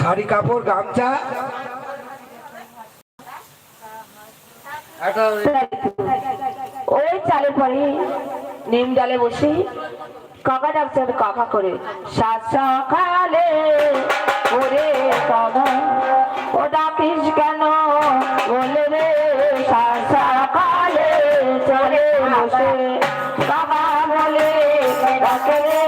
শাড়ি কাপড় গামছা? ওই চালে পরে নিম ডালে বসে কাকা ডাকছে কাকা করে সাত সকালে ওরে কাকা ও ডাকিস কেন? বলে রে সাত সকালে চলে বসে। কাকা বলে ডাকে রে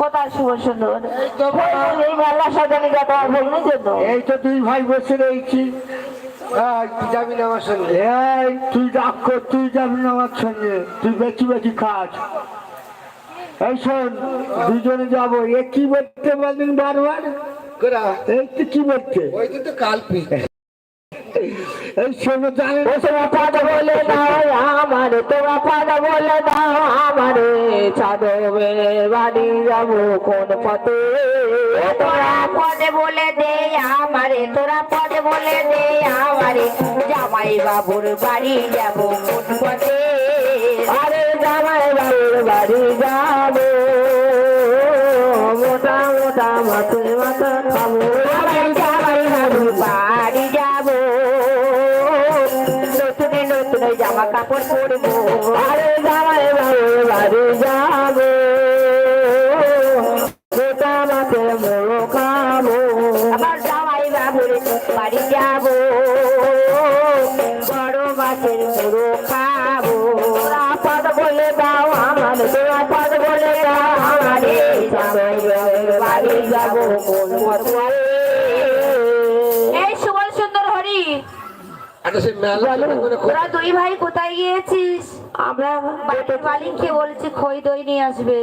কোথায় শুভ সুন্দর এই মেলা সাজানি যাতে বলুন জন্য এই তো দুই ভাই বসে রয়েছি। তুই যাবি না আমার সঙ্গে? এই তুই ডাক কর তুই যাবি না আমার সঙ্গে। তুই বেশি বেশি খাস। এই শোন দুজনে যাব। এ কি বলতে বলেন বারবার? এই তো কি বলতে? ওই তো এই আমার, তোমার পদ আমারে। চাদবে বাড়ি যাব তোরা পদে বলে দে আমারে তোরা পদে বলে দে আমারে। জামাই বাবুর বাড়ি যাব কোন পথে? আরে বাবুর বাড়ি যাব। মোটা মোটা মাথে মাথা খাব। কাপড় পরবো জামাই বাবুর বাড়ি যাব। মোড়ো খাব। আবার জামাই বলে দাও আমার তোরা পদ বলে দাও আমারে। জামাই বাড়ি যাব তোরা দুই ভাই কোথায় গিয়েছিস? আমরা মালিককে বলেছি খই দই নিয়ে আসবে।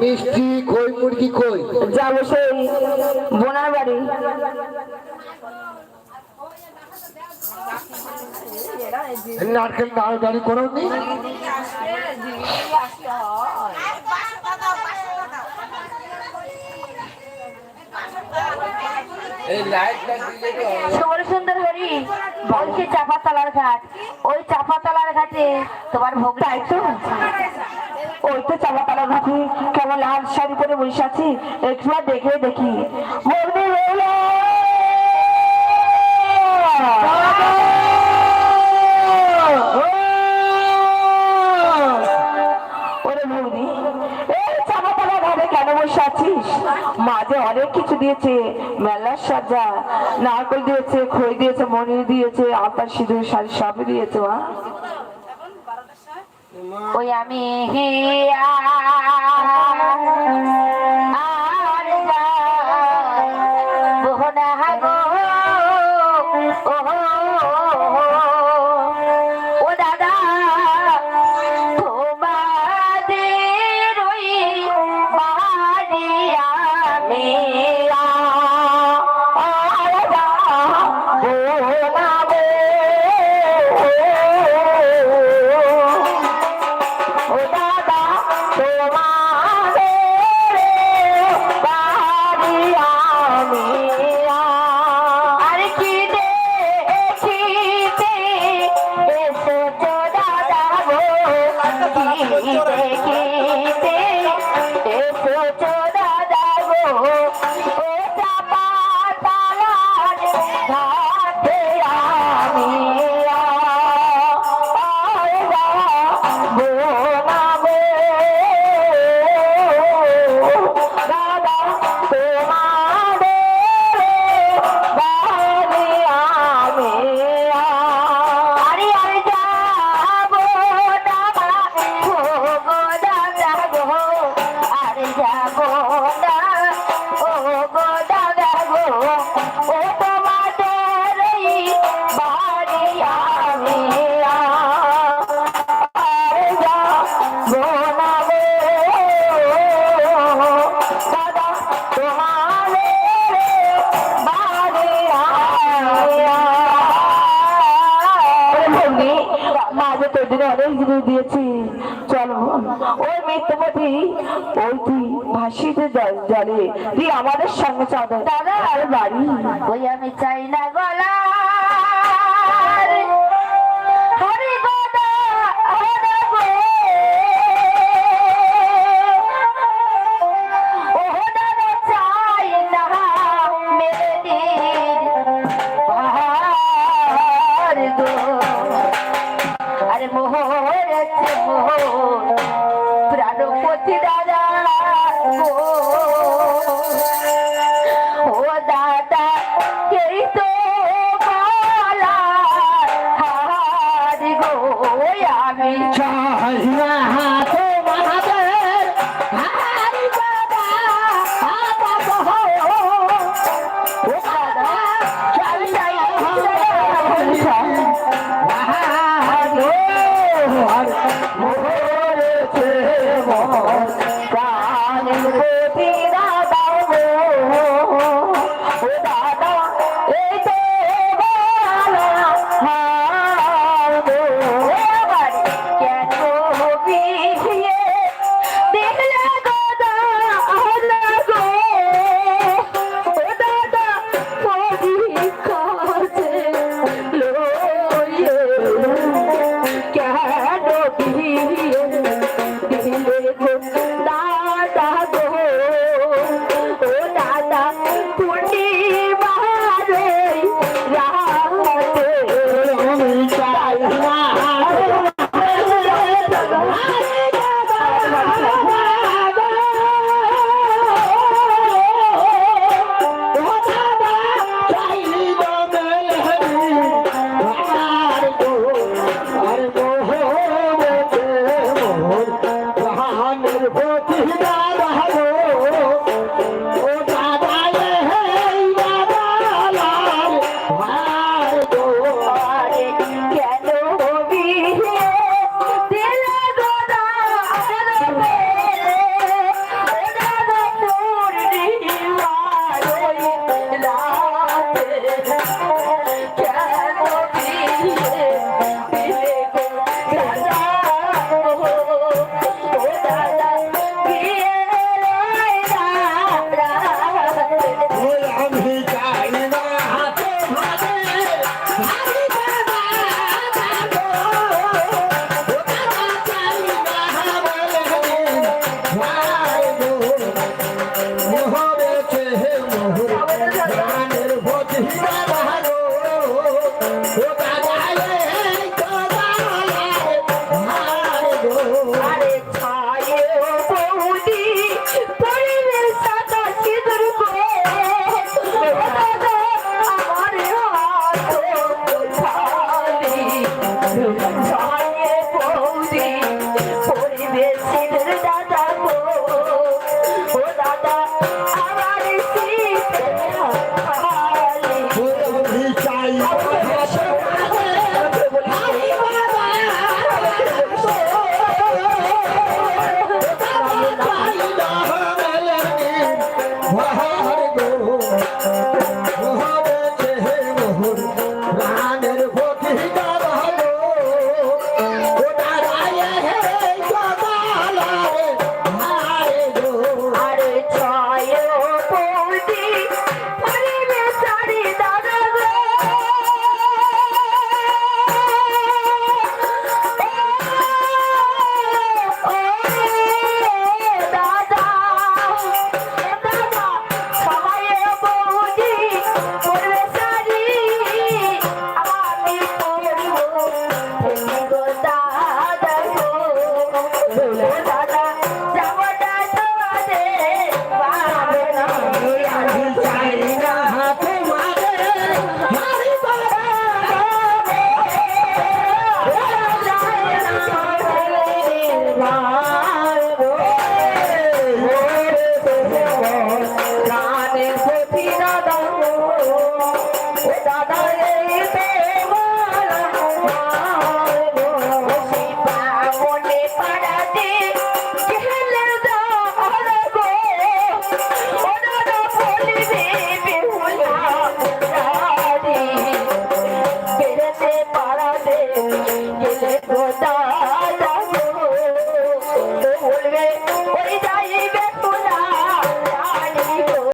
মিষ্টি কই মুরগি কই যাব সেই বোনার বাড়ি। নারকেল নাড়াদাড়ি করো নি? সুবল সুন্দর হরি বলছে চাপাতলার ঘাট। ওই চাপাতলার ঘাটে তোমার ভোগ তো? ওই তো চাপাতলার ঘাটে কেমন লাল শাড়ি পরে বসে আছি। একটু দেখে দেখি। অনেক কিছু দিয়েছে মেলার সাজা, নারকল দিয়েছে, খই দিয়েছে, মনির দিয়েছে আপার সিঁদুর, শাড়ি সবই দিয়েছে, মা। ওই আমি হিয়া সাথে ওই তুই ভাসিতে জলে তুই আমাদের সঙ্গে চাঁদা দাদা আর বাড়ি? ওই আমি চাই না গলা मोहर मोहर প্রাণপতি দাদা पे I'm gonna put it down.